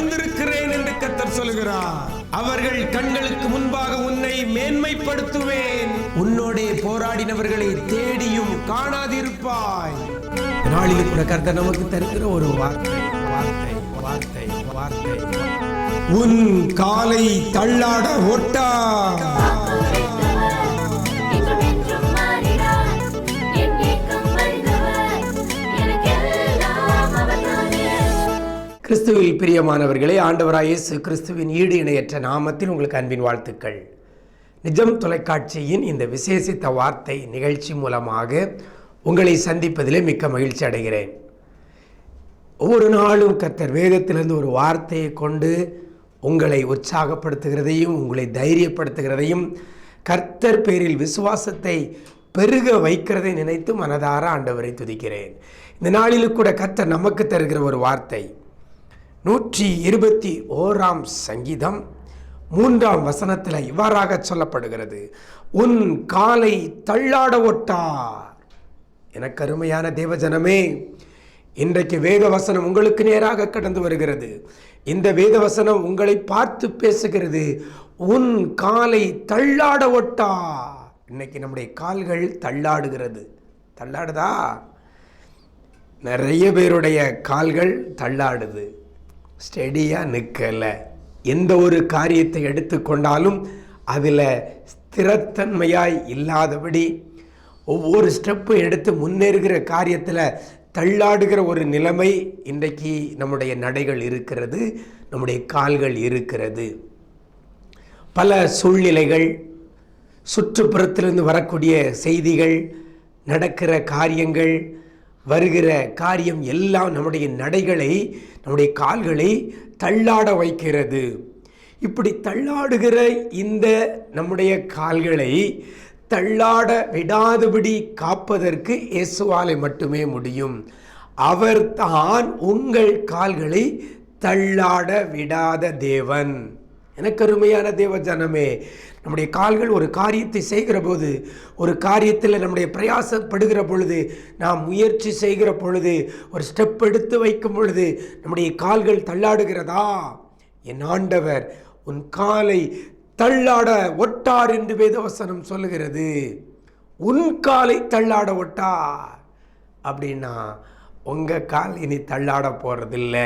வரைந்திருக்கிறேன் என்று கத்தர் சொல்கிறார் அவர்கள் கண்களுக்கு முன்பாக உன்னை மேன்மைப்படுத்துவேன். உன்னோடே போராடினவர்களை தேடியும் காணாதிருப்பாய். நாளில் கூட கர்த்தர் நமக்கு தருகிற ஒரு வார்த்தை வார்த்தை வார்த்தை வார்த்தை. உன் காலை தள்ளாட ஓட்டா கிறிஸ்துவில் பிரியமானவர்களே ஆண்டவராய் இயேசு கிறிஸ்துவின் ஈடு இணையற்ற நாமத்தில் உங்களுக்கு அன்பின் வாழ்த்துக்கள். நிஜம் தொலைக்காட்சியின் இந்த விசேஷித்த வார்த்தை நிகழ்ச்சி மூலமாக உங்களை சந்திப்பதிலே மிக்க மகிழ்ச்சி அடைகிறேன். ஒவ்வொரு நாளும் கர்த்தர் வேதத்திலிருந்து ஒரு வார்த்தையை கொண்டு உங்களை உற்சாகப்படுத்துகிறதையும் உங்களை தைரியப்படுத்துகிறதையும் கர்த்தர் பேரில் விசுவாசத்தை பெருக வைக்கிறதை நினைத்து மனதார ஆண்டவரை துதிக்கிறேன். இந்த நாளிலும் கூட கர்த்தர் நமக்கு தருகிற ஒரு வார்த்தை நூற்றி இருபத்தி ஓராம் சங்கீதம் மூன்றாம் வசனத்தில் இவ்வாறாக சொல்லப்படுகிறது. உன் காலை தள்ளாட ஒட்டார். எனக்கு அருமையான தேவஜனமே இன்றைக்கு வேத வசனம் உங்களுக்கு நேராக கடந்து வருகிறது. இந்த வேத வசனம் உங்களை பார்த்து பேசுகிறது. உன் காலை தள்ளாட ஒட்டா இன்னைக்கு நம்முடைய கால்கள் தள்ளாடுகிறது. தள்ளாடுதா? நிறைய பேருடைய கால்கள் தள்ளாடுது. ஸ்டெடியாக நிற்கலை எந்த ஒரு காரியத்தை எடுத்துக்கொண்டாலும் அதில் ஸ்திரத்தன்மையாய் இல்லாதபடி ஒவ்வொரு ஸ்டெப்பும் எடுத்து முன்னேறுகிற காரியத்தில் தள்ளாடுகிற ஒரு நிலைமை இன்றைக்கு நம்முடைய நடைகள் இருக்கிறது நம்முடைய கால்கள் இருக்கிறது. பல சூழ்நிலைகள் சுற்றுப்புறத்திலிருந்து வரக்கூடிய செய்திகள் நடக்கிற காரியங்கள் வருகிற காரியம் எல்லாம் நம்முடைய நடைகளை நம்முடைய கால்களை தள்ளாட வைக்கிறது. இப்படி தள்ளாடுகிற இந்த நம்முடைய கால்களை தள்ளாட விடாதபடி காப்பதற்கு இயேசுவாலை மட்டுமே முடியும். அவர்தான் உங்கள் கால்களை தள்ளாட விடாத தேவன். எனக்கு அருமையான தேவ ஜனமே நம்முடைய கால்கள் ஒரு காரியத்தை செய்கிற போது ஒரு காரியத்தில் நம்முடைய பிரயாசப்படுகிற பொழுது நாம் முயற்சி செய்கிற பொழுது ஒரு ஸ்டெப் எடுத்து வைக்கும் பொழுது நம்முடைய கால்கள் தள்ளாடுகிறதா? என் ஆண்டவர் உன் காலை தள்ளாட ஒட்டார் என்று வேதவசனம் சொல்லுகிறது. உன் காலை தள்ளாட ஒட்டார். அப்படின்னா உங்கள் கால் இனி தள்ளாட போகிறதில்ல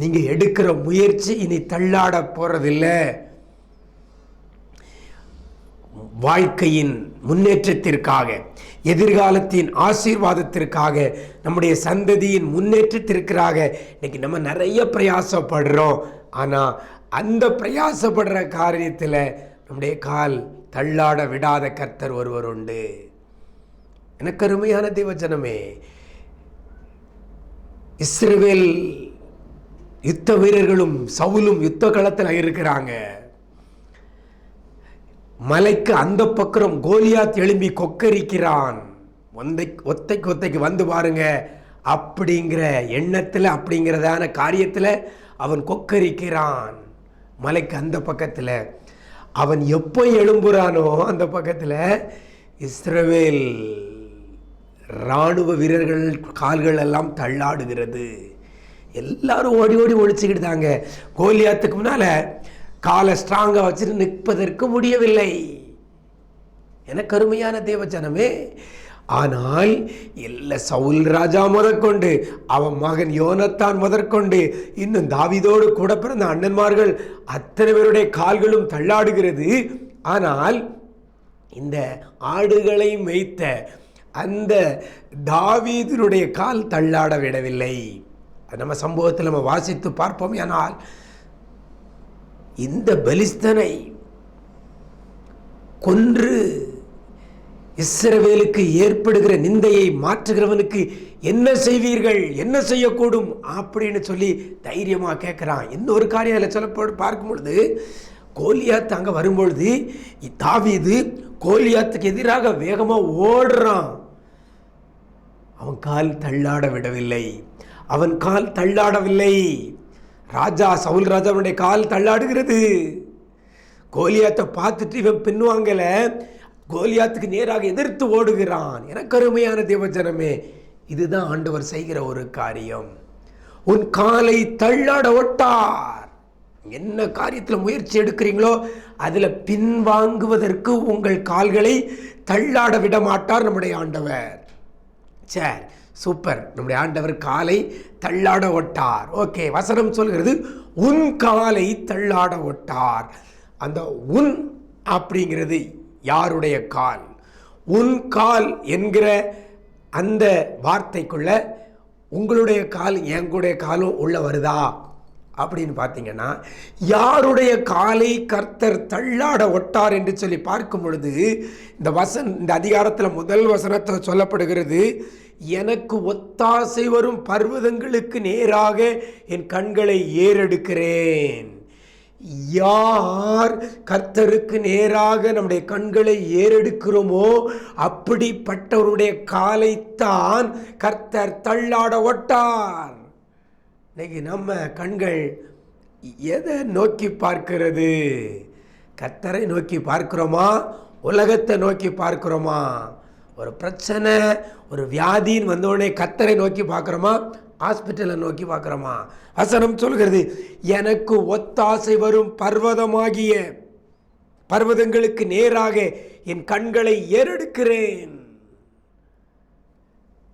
நீங்கள் எடுக்கிற முயற்சி இனி தள்ளாட போகிறதில்ல வாழ்க்கையின் முன்னேற்றத்திற்காக எதிர்காலத்தின் ஆசீர்வாதத்திற்காக நம்முடைய சந்ததியின் முன்னேற்றத்திற்காக இன்னைக்கு நம்ம நிறைய பிரயாசப்படுறோம். ஆனால் அந்த பிரயாசப்படுற காரியத்தில் நம்முடைய கால் தள்ளாட விடாத கர்த்தர் ஒருவர் உண்டு. எனக்கு அருமையான தேவஜனமே இஸ்ரேவேல் யுத்த வீரர்களும் சவுலும் யுத்த களத்தில் இருக்கிறாங்க. மலைக்கு அந்த பக்கம் கோலியாத் எழும்பி கொக்கரிக்கிறான். ஒந்தை ஒத்தைக்கு ஒத்தைக்கு வந்து பாருங்க. அப்படிங்கிற எண்ணத்தில் அப்படிங்கிறதான காரியத்தில் அவன் கொக்கரிக்கிறான். மலைக்கு அந்த பக்கத்தில். அவன் எப்போ எழும்புறானோ அந்த பக்கத்தில் இஸ்ரவேல் இராணுவ வீரர்கள் கால்கள் எல்லாம் தள்ளாடுகிறது. எல்லாரும் ஓடி ஓடி ஒழிச்சுக்கிட்டாங்க கோலியாத்துக்கு முன்னால் காலை ஸ்ட்ராங்காக வச்சுட்டு நிற்பதற்கு முடியவில்லை. எனக்கு கருமையான தேவஜனமே ஆனால் எல்லா சவுல் ராஜா முதற்கொண்டு அவன் மகன் யோனத்தான் முதற்கொண்டு இன்னும் தாவிதோடு கூட பிறந்த அண்ணன்மார்கள் அத்தனை பேருடைய கால்களும் தள்ளாடுகிறது. ஆனால் இந்த ஆடுகளை மேய்த்த அந்த தாவீதனுடைய கால் தள்ளாட விடவில்லை. நம்ம சம்பவத்தில் நம்ம வாசித்து பார்ப்போம் ஆனால் இந்த பலிஸ்தனை கொன்று இஸ்ரவேலுக்கு ஏற்படுகிற நிந்தையை மாற்றுகிறவனுக்கு என்ன செய்வீர்கள்? என்ன செய்யக்கூடும்? அப்படின்னு சொல்லி தைரியமாக கேட்குறான் இன்னொரு காரியம் அதில் சொல்லப்போ பார்க்கும் பொழுது கோலியாத் அங்கே வரும்பொழுது தாவிது கோலியாத்துக்கு எதிராக வேகமாக ஓடுறான். அவன் கால் தள்ளாட விடவில்லை. அவன் கால் தள்ளாடவில்லை. ராஜா சவுல் ராஜாவுடைய கால் தள்ளாடுகிறது. கோலியாத்தை பார்த்துட்டு இவன் பின்வாங்கல. கோலியாத்துக்கு நேராக எதிர்த்து ஓடுகிறான். எனக்கு அருமையான தேவஜனமே இதுதான் ஆண்டவர் செய்கிற ஒரு காரியம். உன் காலை தள்ளாட ஒட்டார். என்ன காரியத்தில் முயற்சி எடுக்கிறீங்களோ அதில் பின்வாங்குவதற்கு உங்கள் கால்களை தள்ளாட விட மாட்டார் நம்முடைய ஆண்டவர். சரி சூப்பர். நம்முடைய ஆண்டவர் காலை தள்ளாட ஒட்டார். ஓகே வசனம் சொல்கிறது உன் காலை தள்ளாட ஒட்டார். அந்த உன் அப்படிங்கிறது யாருடைய கால்? உன் கால் என்கிற அந்த வார்த்தைக்குள்ள உங்களுடைய கால் எங்களுடைய காலும் உள்ள வருதா? அப்படின்னு பார்த்தீங்கன்னா யாருடைய காலை கர்த்தர் தள்ளாட ஒட்டார் என்று சொல்லி பார்க்கும் பொழுது இந்த வசன் இந்த அதிகாரத்தில் முதல் வசனத்தில் சொல்லப்படுகிறது எனக்கு ஒத்தாசை வரும் பர்வதங்களுக்கு நேராக என் கண்களை ஏறெடுக்கிறேன். யார் கர்த்தருக்கு நேராக நம்முடைய கண்களை ஏறெடுக்கிறோமோ அப்படிப்பட்டவருடைய காலைத்தான் கர்த்தர் தள்ளாட ஒட்டார். இன்னைக்கு நம்ம கண்கள் எதை நோக்கி பார்க்கிறது? கத்தரை நோக்கி பார்க்குறோமா? உலகத்தை நோக்கி பார்க்குறோமா? ஒரு பிரச்சனை ஒரு வியாதின்னு வந்தோடனே கத்தரை நோக்கி பார்க்குறோமா? ஹாஸ்பிட்டலை நோக்கி பார்க்குறோமா? வசனம் சொல்கிறது எனக்கு ஒத்தாசை வரும் பர்வதமாகிய பர்வதங்களுக்கு நேராக என் கண்களை ஏறெடுக்கிறேன்.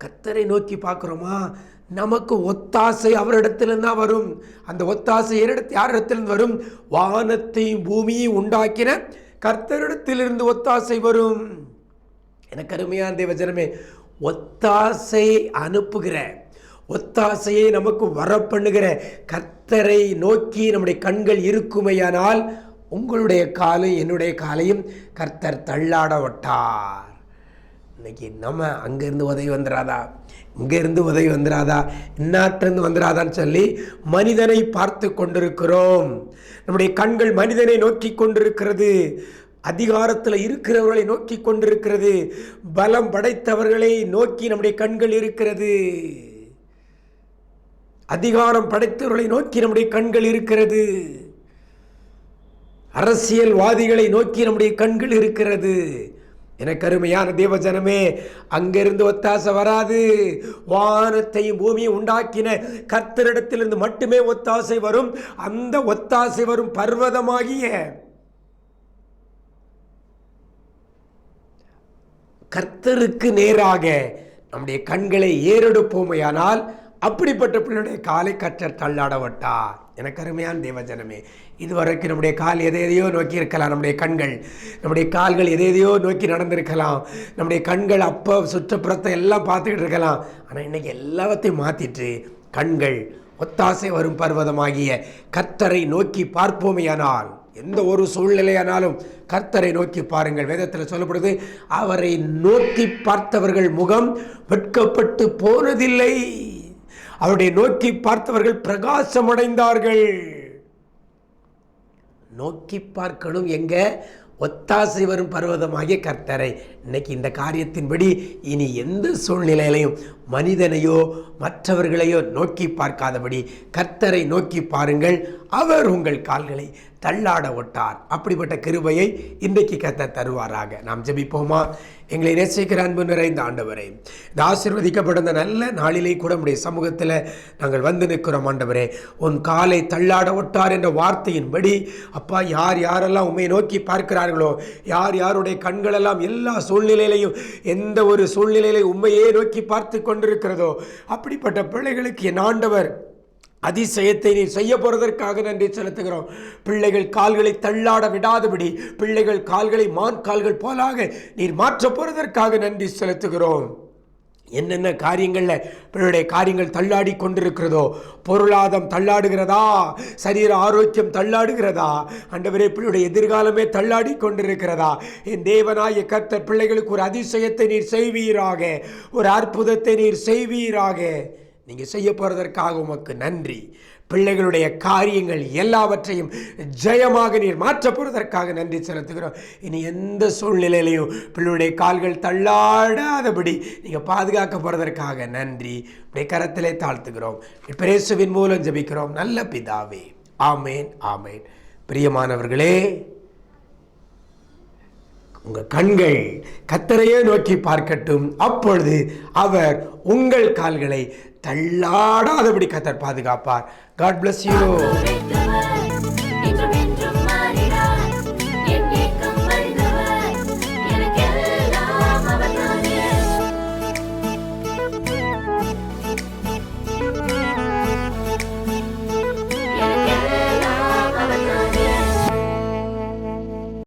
கத்தரை நோக்கி பார்க்குறோமா? நமக்கு ஒத்தாசை அவரிடத்திலிருந்தான் வரும். அந்த ஒத்தாசை யாரிடத்து யாரிடத்திலிருந்து வரும்? வானத்தையும் பூமியையும் உண்டாக்கின கர்த்தரிடத்திலிருந்து ஒத்தாசை வரும். எனக்கு அருமையான தேவஜனமே ஒத்தாசை அனுப்புகிற ஒத்தாசையை நமக்கு வரப்பண்ணுகிற கர்த்தரை நோக்கி நம்முடைய கண்கள் இருக்குமையானால் உங்களுடைய காலை என்னுடைய காலையும் கர்த்தர் தள்ளாட விட்டார் இன்னைக்கு நம்ம அங்கேருந்து உதவி வந்துடாதா இங்கேருந்து உதவி வந்துடாதா இந்நாட்டிலிருந்து வந்துடாதான்னு சொல்லி மனிதனை பார்த்து கொண்டிருக்கிறோம். நம்முடைய கண்கள் மனிதனை நோக்கி கொண்டிருக்கிறது. அதிகாரத்தில் இருக்கிறவர்களை நோக்கி கொண்டிருக்கிறது. பலம் படைத்தவர்களை நோக்கி நம்முடைய கண்கள் இருக்கிறது. அதிகாரம் படைத்தவர்களை நோக்கி நம்முடைய கண்கள் இருக்கிறது. அரசியல்வாதிகளை நோக்கி நம்முடைய கண்கள் இருக்கிறது. எனக்கு அருமையான தேவஜனமே அங்கிருந்து ஒத்தாசை வராது. வானத்தையும் பூமியை உண்டாக்கின கர்த்தரிடத்திலிருந்து மட்டுமே ஒத்தாசை வரும். அந்த ஒத்தாசை வரும் பர்வதமாகிய கர்த்தருக்கு நேராக நம்முடைய கண்களை ஏறெடுப்போமையானால் அப்படிப்பட்ட பிள்ளையுடைய காலை கற்றர் தள்ளாடவட்டார் எனக்கு அருமையான தேவஜனமே இதுவரைக்கும் நம்முடைய கால் எதை எதையோ நோக்கி இருக்கலாம் நம்முடைய கண்கள் நம்முடைய கால்கள் எதை எதையோ நோக்கி நடந்திருக்கலாம் நம்முடைய கண்கள் அப்போ சுற்றுப்புறத்தை எல்லாம் பார்த்துக்கிட்டு இருக்கலாம். ஆனால் இன்றைக்கி எல்லாத்தையும் மாற்றிட்டு கண்கள் ஒத்தாசை வரும் பர்வதமாகிய கர்த்தரை நோக்கி பார்ப்போமேயானால் எந்த ஒரு சூழ்நிலையானாலும் கர்த்தரை நோக்கி பாருங்கள். வேதத்தில் சொல்லப்படுது அவரை நோக்கி பார்த்தவர்கள் முகம் வெட்கப்பட்டு போனதில்லை. அவருடைய நோக்கி பார்த்தவர்கள் பிரகாசமடைந்தார்கள். நோக்கி பார்க்கணும் எங்க? ஒத்தாசை வரும் பர்வதமாகிய கர்த்தரை. இன்னைக்கு இந்த காரியத்தின்படி இனி எந்த சூழ்நிலையிலையும் மனிதனையோ மற்றவர்களையோ நோக்கி பார்க்காதபடி கர்த்தரை நோக்கி பாருங்கள். அவர் உங்கள் கால்களை தள்ளாட ஒட்டார். அப்படிப்பட்ட கிருபையை இன்றைக்கு கத்த தருவாராக. நாம் ஜெபிப்போமா? எங்களை நேசிக்கிற அன்பு நிறைந்த ஆண்டவரே இந்த ஆசிர்வதிக்கப்பட்ட இந்த நல்ல நாளிலே கூட நம்முடைய சமூகத்தில் நாங்கள் வந்து நிற்கிறோம் ஆண்டவரே. உன் காலை தள்ளாட ஒட்டார் என்ற வார்த்தையின்படி அப்பா யார் யாரெல்லாம் உண்மை நோக்கி பார்க்கிறார்களோ யார் யாருடைய கண்களெல்லாம் எல்லா சூழ்நிலையிலையும் எந்த ஒரு சூழ்நிலையிலையும் உண்மையே நோக்கி பார்த்து கொண்டிருக்கிறதோ அப்படிப்பட்ட பிள்ளைகளுக்கு என் ஆண்டவர் அதிசயத்தை நீர் செய்ய போறதற்காக நன்றி செலுத்துகிறோம். பிள்ளைகள் கால்களை தள்ளாட விடாதபடி பிள்ளைகள் கால்களை மான் கால்கள் போலாக நீர் மாற்றப் போறதற்காக நன்றி செலுத்துகிறோம். என்னென்ன காரியங்களில் பிள்ளையுடைய காரியங்கள் தள்ளாடி கொண்டிருக்கிறதோ பொருளாதம் தள்ளாடுகிறதா சரீர ஆரோக்கியம் தள்ளாடுகிறதா அண்டவரே பிள்ளையுடைய எதிர்காலமே தள்ளாடி கொண்டிருக்கிறதா? என் தேவனாய கர்த்தர் பிள்ளைகளுக்கு ஒரு அதிசயத்தை நீர் செய்வீராக ஒரு அற்புதத்தை நீர் செய்வீராக. நீங்கள் செய்ய போகிறதற்காக உமக்கு நன்றி. பிள்ளைகளுடைய காரியங்கள் எல்லாவற்றையும் ஜெயமாக நீர் மாற்ற போகிறதற்காக நன்றி செலுத்துகிறோம். இனி எந்த சூழ்நிலையிலையும் பிள்ளையுடைய கால்கள் தள்ளாடாதபடி நீங்கள் பாதுகாக்க போகிறதற்காக நன்றி. உடைய கரத்திலே தாழ்த்துகிறோம். பிரேசுவின் மூலம் ஜெபிக்கிறோம். நல்ல பிதாவே. ஆமேன் ஆமேன். பிரியமானவர்களே உங்கள் கண்கள் கத்தரையே நோக்கி பார்க்கட்டும். அப்பொழுது அவர் உங்கள் கால்களை தள்ளாடாதபடி கத்தர் பாதுகாப்பார். God bless you